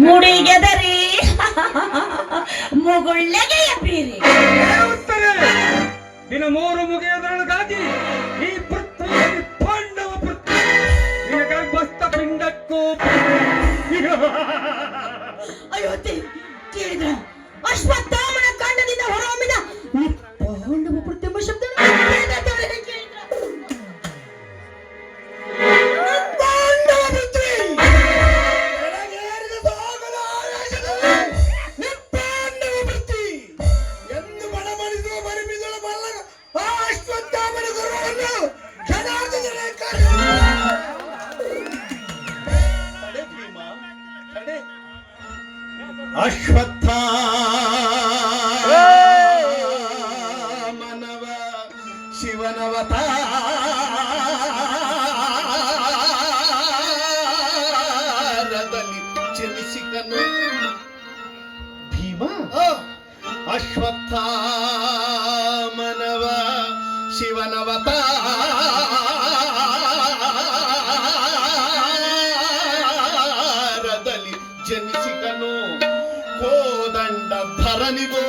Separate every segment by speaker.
Speaker 1: ಮುಡಿಗೆದರಿ. ಮುಗುಳ್ಳೆಗೆಯ ಬೀರಿ
Speaker 2: ದಿನ ಮೂರು ಮುಗಿಯೋದ್ರೊಳಗಾಗಿ ಈ
Speaker 3: ಅಶ್ವತ್ಥಾಮನವ ಶಿವನವತಾರದಲ್ಲಿ ಜನಿಸಿಕನು ಭೀಮ? ಅಶ್ವತ್ಥಾಮನವ ಮನವ ಜನಿಸಿಕನು ಕೋದಂಡ அரணிவோ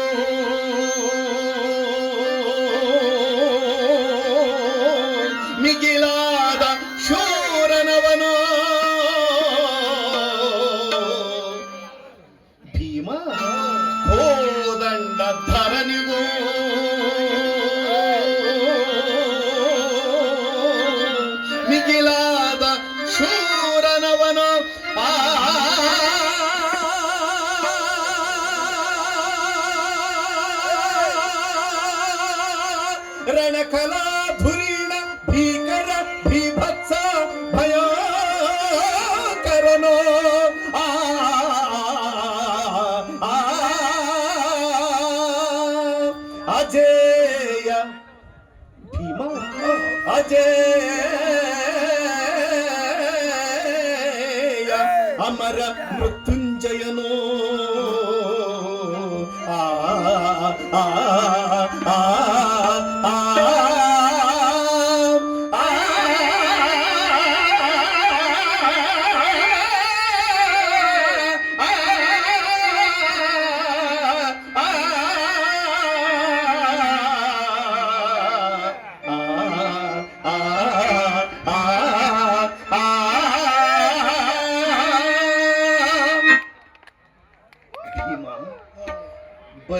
Speaker 3: రణకళాధురీణ భీకర భీభత్స భయాకరణో అజేయ భీమ అజేయ అమర మృత్యుంజయనో ఆ ఆ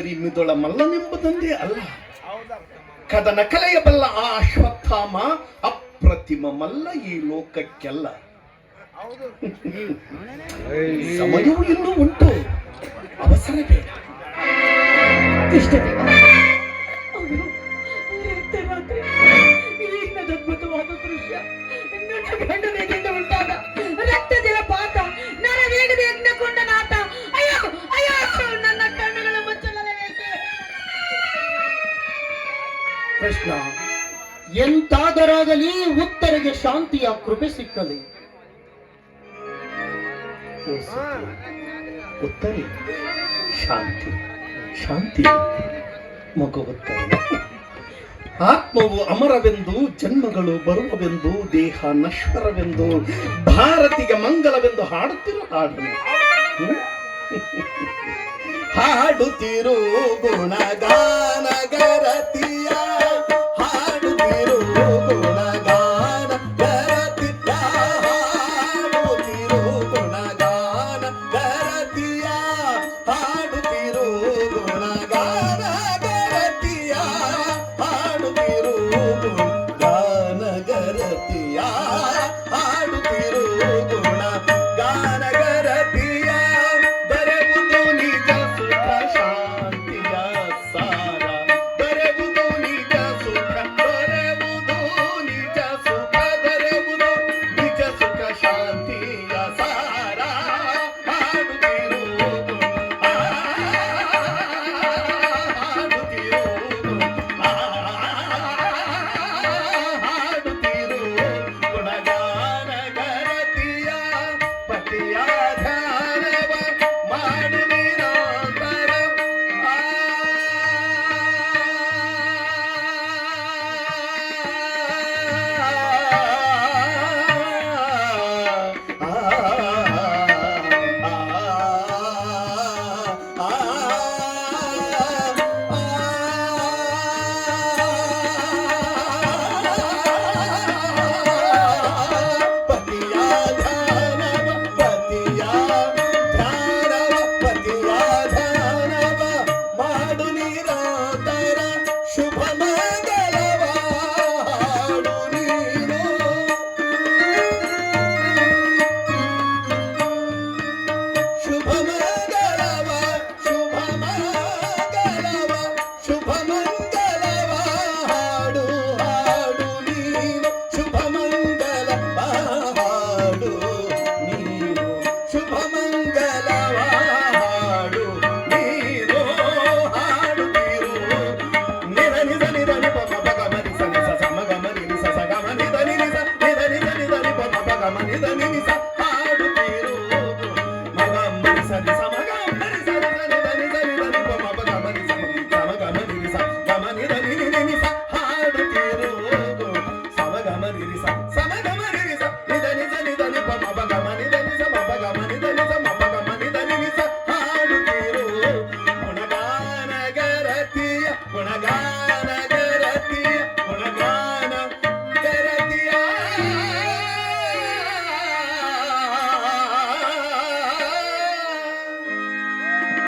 Speaker 3: ಬರಿ ಮಿದುಳ ಮಲ್ಲನೆಂಬುದೊಂದೇ ಅಲ್ಲ. ಕದನ ಕಲೆಯಬಲ್ಲ ಆ ಅಶ್ವತ್ಥಾಮ ಅಪ್ರತಿಮ ಮಲ್ಲ ಈ ಲೋಕಕ್ಕೆಲ್ಲ. ಸಮಯವೂ ಇನ್ನೂ ಉಂಟು. ಅವಸರ ಬೇಡ
Speaker 1: ಕೃಷ್ಣದೇವ
Speaker 4: ಕೃಷ್ಣ, ಎಂತಾದರಾಗಲಿ ಉತ್ತರಿಗೆ ಶಾಂತಿಯ ಕೃಪೆ ಸಿಕ್ಕಲಿ.
Speaker 3: ಉತ್ತರಿ, ಶಾಂತಿ ಶಾಂತಿ, ಮಗುವುತ್ತರಿ. ಆತ್ಮವು ಅಮರವೆಂದು, ಜನ್ಮಗಳು ಬರುವವೆಂದು, ದೇಹ ನಶ್ವರವೆಂದು, ಭಾರತಿಗೆ ಮಂಗಲವೆಂದು ಹಾಡುತ್ತಿರೋ ಹಾಡು. ಹಾಡುತ್ತಿರು ಹಾಡುತ್ತಿರೋ ಗುಣಗಾನ da maneira né?